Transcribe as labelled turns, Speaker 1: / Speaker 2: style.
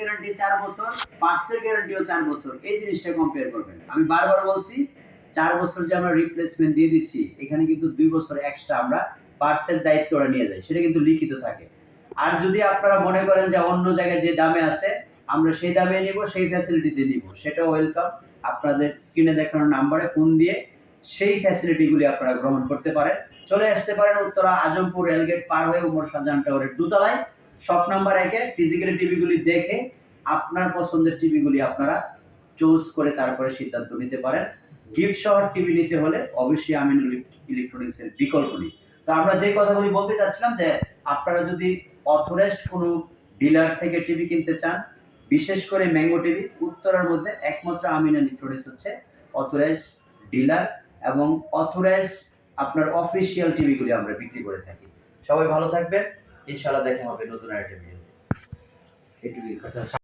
Speaker 1: Guarantee চার বছর পার্টসের গ্যারান্টিও চার বছর। এই জিনিসটা কম্পেয়ার করবেন। আমি বারবার বলছি, চার বছর যে আমরা রিপ্লেসমেন্ট দিয়ে দিচ্ছি, এখানে কিন্তু দুই বছর এক্সট্রা আমরা পার্টসের দায়িত্বটা নিয়ে যাই। সেটা কিন্তু লিখিত থাকে। আর যদি আপনারা মনে করেন যে অন্য জায়গায় যে দামে আছে, আমরা সেই দামে নিব, সেই ফ্যাসিলিটিতে নিব। সেটাও ওয়েলকাম আপনাদের স্ক্রিনে দেখানো নাম্বারে ফোন দিয়ে সেই ফ্যাসিলিটিগুলি আপনারা গ্রহণ করতে পারেন। চলে আসতে পারেন উত্তরা আজমপুর রেলগেট পার হয়ে উমর শাহজাহান টাওয়ারের দোতলায়। শপ নাম্বার একে ফিজিক্যালি টিভিগুলি দেখে আপনার পছন্দের টিভিগুলি আপনারা চুজ করে তারপরে সিদ্ধান্ত নিতে পারেন। গিফট সহ টিভি নিতে হলে অবশ্যই আমিন ইলেকট্রনিক্সের বিকল্প নেই। তো আমরা যে কথাগুলি বলতে চাচ্ছিলাম যে আপনারা যদি অথরাইজড কোনো ডিলার থেকে টিভি কিনতে চান, বিশেষ করে ম্যাঙ্গো টিভি উত্তরার মধ্যে একমাত্র আমিন ইলেকট্রনিক্স হচ্ছে অথরাইজ ডিলার এবং অথরাইজ আপনার অফিসিয়াল টিভিগুলি আমরা বিক্রি করে থাকি। সবাই ভালো থাকবেন। ইনশাআল্লাহ দেখা হবে নতুন আরেকটা ভিডিওতে এটুকুই। কথা
Speaker 2: আচ্ছা